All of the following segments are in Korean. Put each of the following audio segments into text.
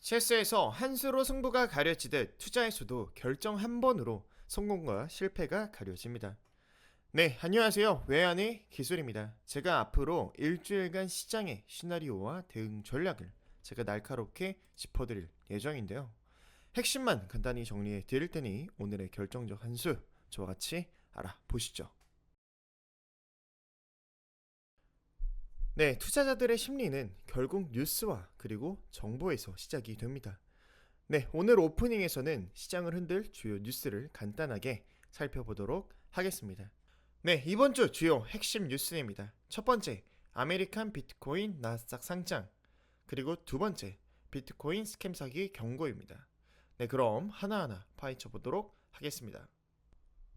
체스에서 한 수로 승부가 가려지듯 투자에서도 결정 한 번으로 성공과 실패가 가려집니다. 네, 안녕하세요. 외환의 기술입니다. 제가 앞으로 일주일간 시장의 시나리오와 대응 전략을 제가 날카롭게 짚어드릴 예정인데요. 핵심만 간단히 정리해 드릴 테니 오늘의 결정적 한 수 저와 같이 알아보시죠. 네, 투자자들의 심리는 결국 뉴스와 그리고 정보에서 시작이 됩니다. 네, 오늘 오프닝에서는 시장을 흔들 주요 뉴스를 간단하게 살펴보도록 하겠습니다. 네, 이번 주 주요 핵심 뉴스입니다. 첫 번째, 아메리칸 비트코인 나스닥 상장. 그리고 두 번째, 비트코인 스캠 사기 경고입니다. 네, 그럼 하나하나 파헤쳐 보도록 하겠습니다.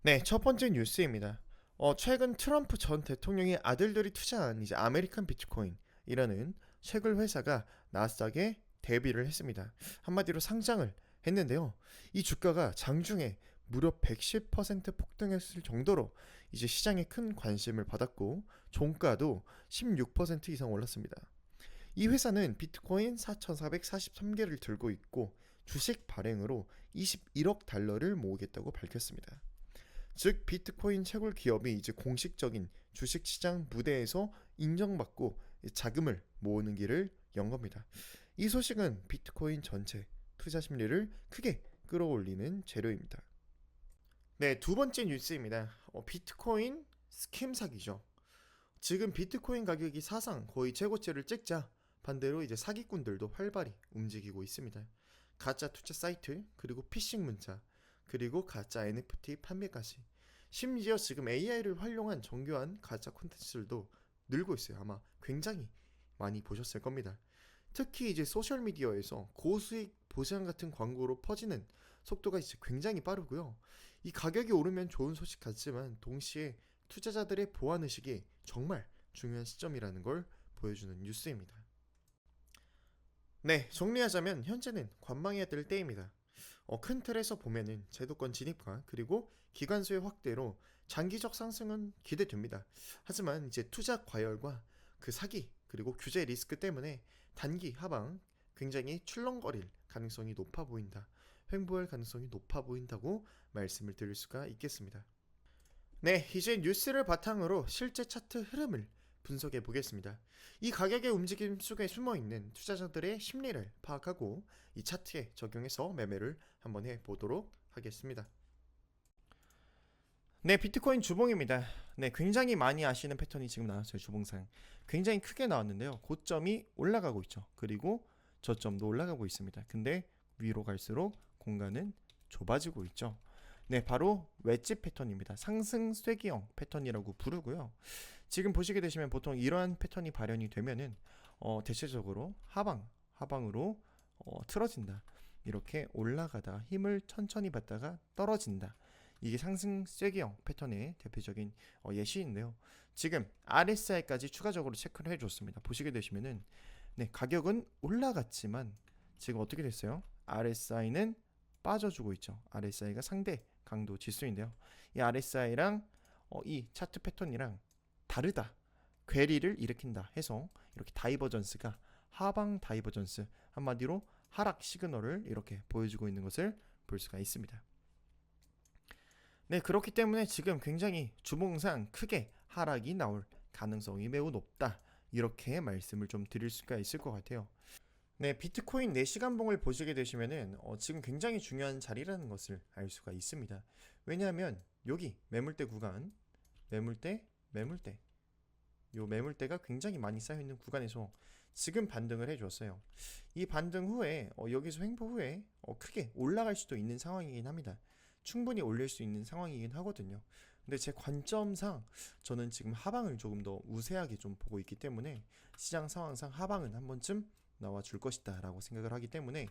네, 첫 번째 뉴스입니다. 어, 최근 트럼프 전 대통령의 아들들이 투자한 이제 아메리칸 비트코인이라는 채굴 회사가 나스닥에 데뷔를 했습니다. 한마디로 상장을 했는데요. 이 주가가 장중에 무려 110% 폭등했을 정도로 이제 시장에 큰 관심을 받았고 종가도 16% 이상 올랐습니다. 이 회사는 비트코인 4,443개를 들고 있고 주식 발행으로 21억 달러를 모으겠다고 밝혔습니다. 즉 비트코인 채굴 기업이 이제 공식적인 주식 시장 무대에서 인정받고 자금을 모으는 길을 연 겁니다. 이 소식은 비트코인 전체 투자 심리를 크게 끌어올리는 재료입니다. 네, 두 번째 뉴스입니다. 어, 비트코인 스캠 사기죠. 지금 비트코인 가격이 사상 거의 최고치를 찍자 반대로 이제 사기꾼들도 활발히 움직이고 있습니다. 가짜 투자 사이트 그리고 피싱 문자 그리고 가짜 NFT 판매까지 심지어 지금 AI를 활용한 정교한 가짜 콘텐츠들도 늘고 있어요. 아마 굉장히 많이 보셨을 겁니다. 특히 이제 소셜 미디어에서 고수익 보장 같은 광고로 퍼지는 속도가 이제 굉장히 빠르고요. 이 가격이 오르면 좋은 소식 같지만 동시에 투자자들의 보안 의식이 정말 중요한 시점이라는 걸 보여주는 뉴스입니다. 네, 정리하자면 현재는 관망해야 될 때입니다. 어, 큰 틀에서 보면은 제도권 진입과 그리고 기관수의 확대로 장기적 상승은 기대됩니다. 하지만 이제 투자 과열과 그 사기 그리고 규제 리스크 때문에 단기 하방 굉장히 출렁거릴 가능성이 높아 보인다. 횡보할 가능성이 높아 보인다고 말씀을 드릴 수가 있겠습니다. 네, 이제 뉴스를 바탕으로 실제 차트 흐름을 분석해 보겠습니다. 이 가격의 움직임 속에 숨어 있는 투자자들의 심리를 파악하고 이 차트에 적용해서 매매를 한번 해 보도록 하겠습니다. 네, 비트코인 주봉입니다. 네, 굉장히 많이 아시는 패턴이 지금 나왔어요. 주봉상. 굉장히 크게 나왔는데요. 고점이 올라가고 있죠. 그리고 저점도 올라가고 있습니다. 근데 위로 갈수록 공간은 좁아지고 있죠. 네, 바로 웨지 패턴입니다. 상승 쐐기형 패턴이라고 부르고요. 지금 보시게 되시면 보통 이러한 패턴이 발현이 되면은 어, 대체적으로 하방, 하방으로 어, 틀어진다. 이렇게 올라가다 힘을 천천히 받다가 떨어진다. 이게 상승 쐐기형 패턴의 대표적인 어, 예시인데요. 지금 RSI까지 추가적으로 체크를 해줬습니다. 보시게 되시면은 네, 가격은 올라갔지만 지금 어떻게 됐어요? RSI는 빠져주고 있죠. RSI가 상대 강도 지수인데요. 이 RSI랑 어, 이 차트 패턴이랑 다르다. 괴리를 일으킨다 해서 이렇게 다이버전스가 하방 다이버전스 한마디로 하락 시그널을 이렇게 보여주고 있는 것을 볼 수가 있습니다. 네, 그렇기 때문에 지금 굉장히 주봉상 크게 하락이 나올 가능성이 매우 높다. 이렇게 말씀을 좀 드릴 수가 있을 것 같아요. 네, 비트코인 4시간 봉을 보시게 되시면은 어, 지금 굉장히 중요한 자리라는 것을 알 수가 있습니다. 왜냐하면 여기 매물대 구간, 매물대, 매물대, 요 매물대가 굉장히 많이 쌓여 있는 구간에서 지금 반등을 해줬어요. 이 반등 후에 어, 여기서 횡보 후에 어, 크게 올라갈 수도 있는 상황이긴 합니다. 충분히 올릴 수 있는 상황이긴 하거든요. 근데 제 관점상 저는 지금 하방을 조금 더 우세하게 좀 보고 있기 때문에 시장 상황상 하방은 한 번쯤 나와 줄 것이다 라고 생각을 하기 때문에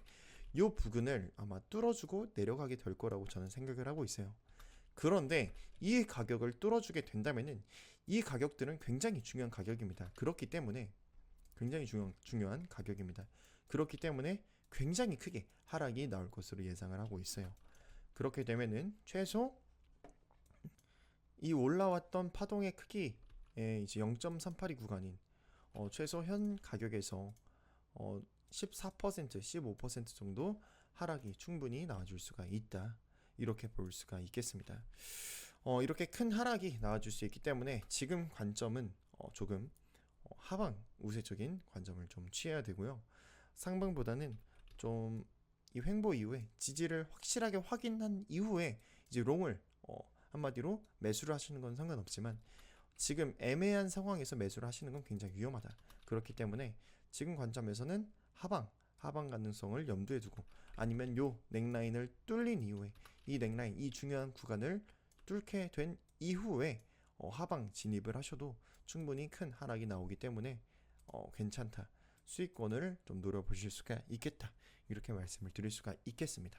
이 부근을 아마 뚫어주고 내려가게 될 거라고 저는 생각을 하고 있어요. 그런데 이 가격을 뚫어주게 된다면은 이 가격들은 굉장히 중요한 가격입니다. 그렇기 때문에 굉장히 중요한, 중요한 가격입니다. 그렇기 때문에 굉장히 크게 하락이 나올 것으로 예상을 하고 있어요. 그렇게 되면은 최소 이 올라왔던 파동의 크기의 이제 0.382 구간인 어, 최소 현 가격에서 어, 14%, 15% 정도 하락이 충분히 나와줄 수가 있다. 이렇게 볼 수가 있겠습니다. 어, 이렇게 큰 하락이 나와줄 수 있기 때문에 지금 관점은 어, 조금 어, 하방 우세적인 관점을 좀 취해야 되고요. 상방보다는 좀 이 횡보 이후에 지지를 확실하게 확인한 이후에 이제 롱을 어, 한마디로 매수를 하시는 건 상관없지만 지금 애매한 상황에서 매수를 하시는 건 굉장히 위험하다. 그렇기 때문에 지금 관점에서는 하방 하방 가능성을 염두에 두고 아니면 요 넥라인을 뚫린 이후에 이 넥라인 이 중요한 구간을 뚫게 된 이후에 어, 하방 진입을 하셔도 충분히 큰 하락이 나오기 때문에 어, 괜찮다. 수익권을 좀 노려보실 수가 있겠다. 이렇게 말씀을 드릴 수가 있겠습니다.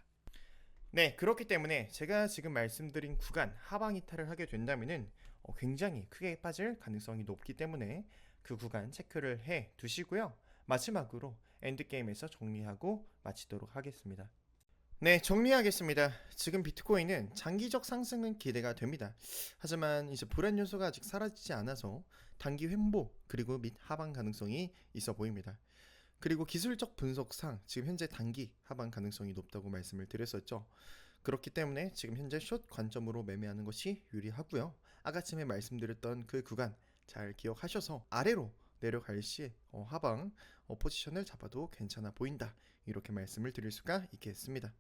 네, 그렇기 때문에 제가 지금 말씀드린 구간 하방 이탈을 하게 된다면은 어, 굉장히 크게 빠질 가능성이 높기 때문에 그 구간 체크를 해 두시고요. 마지막으로 엔드 게임에서 정리하고 마치도록 하겠습니다. 네, 정리하겠습니다. 지금 비트코인은 장기적 상승은 기대가 됩니다. 하지만 이제 불안 요소가 아직 사라지지 않아서 단기 횡보 그리고 및 하방 가능성이 있어 보입니다. 그리고 기술적 분석상 지금 현재 단기 하방 가능성이 높다고 말씀을 드렸었죠. 그렇기 때문에 지금 현재 숏 관점으로 매매하는 것이 유리하고요. 아까쯤에 말씀드렸던 그 구간 잘 기억하셔서 아래로 내려갈 시 어, 하방 어, 포지션을 잡아도 괜찮아 보인다. 이렇게 말씀을 드릴 수가 있겠습니다.